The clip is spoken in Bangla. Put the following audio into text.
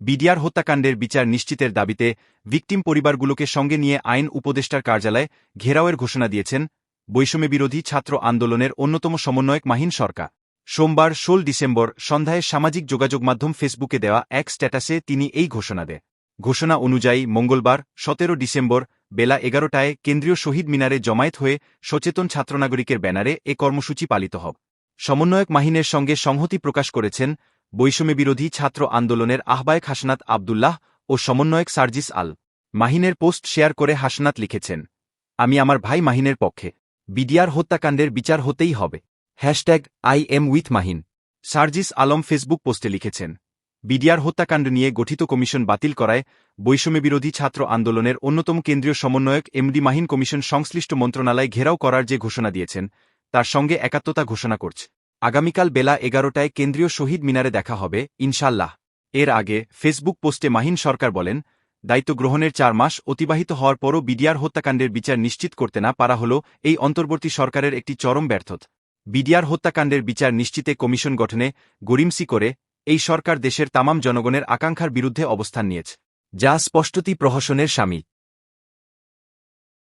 বিডিআর হত্যাকাণ্ডের বিচার নিশ্চিতের দাবিতে ভিকটিম পরিবারগুলোকে সঙ্গে নিয়ে আইন উপদেষ্টার কার্যালয়ে ঘেরাওয়ের ঘোষণা দিয়েছেন বৈষম্য বিরোধী ছাত্র আন্দোলনের অন্যতম সমন্বয়ক মাহিন সরকার। সোমবার ষোল ডিসেম্বর সন্ধ্যায় সামাজিক যোগাযোগ মাধ্যম ফেসবুকে দেওয়া এক স্ট্যাটাসে তিনি এই ঘোষণা দেয় ঘোষণা অনুযায়ী মঙ্গলবার সতেরো ডিসেম্বর বেলা এগারোটায় কেন্দ্রীয় শহীদ মিনারে জমায়েত হয়ে সচেতন ছাত্রনাগরিকের ব্যানারে এ কর্মসূচি পালিত হবে। সমন্বয়ক মাহিনের সঙ্গে সংহতি প্রকাশ করেছেন বৈষম্য বিরোধী ছাত্র আন্দোলনের আহ্বায়ক হাসনাত আবদুল্লাহ ও সমন্বয়ক সার্জিস আল মাহিনের পোস্ট শেয়ার করে হাসনাত লিখেছেন, আমি আমার ভাই মাহিনের পক্ষে বিডিআর হত্যাকাণ্ডের বিচার হতেই হবে। Hashtag, I am with Mahin. Sarjis Alam Facebook পোস্টে লিখেছেন, বিডিআর হত্যাকাণ্ড নিয়ে গঠিত কমিশন বাতিল করায় বৈষম্য বিরোধী ছাত্র আন্দোলনের অন্যতম কেন্দ্রীয় সমন্বয়ক এমডি মাহিন কমিশন সংশ্লিষ্ট মন্ত্রণালয় ঘেরাও করার যে ঘোষণা দিয়েছেন, তার সঙ্গে একাত্মতা ঘোষণা করছে। আগামীকাল বেলা এগারোটায় কেন্দ্রীয় শহীদ মিনারে দেখা হবে ইনশাল্লাহ এর আগে ফেসবুক পোস্টে মাহিন সরকার বলেন, দায়িত্ব গ্রহণের চার মাস অতিবাহিত হওয়ার পরও বিডিআর হত্যাকাণ্ডের বিচার নিশ্চিত করতে না পারা হল এই অন্তর্বর্তী সরকারের একটি চরম ব্যর্থত। বিডিআর হত্যাকাণ্ডের বিচার নিশ্চিতে কমিশন গঠনে গরিমসি করে এই সরকার দেশের তামাম জনগণের আকাঙ্ক্ষার বিরুদ্ধে অবস্থান নিয়েছে, যা স্পষ্টতি প্রহসনের স্বামী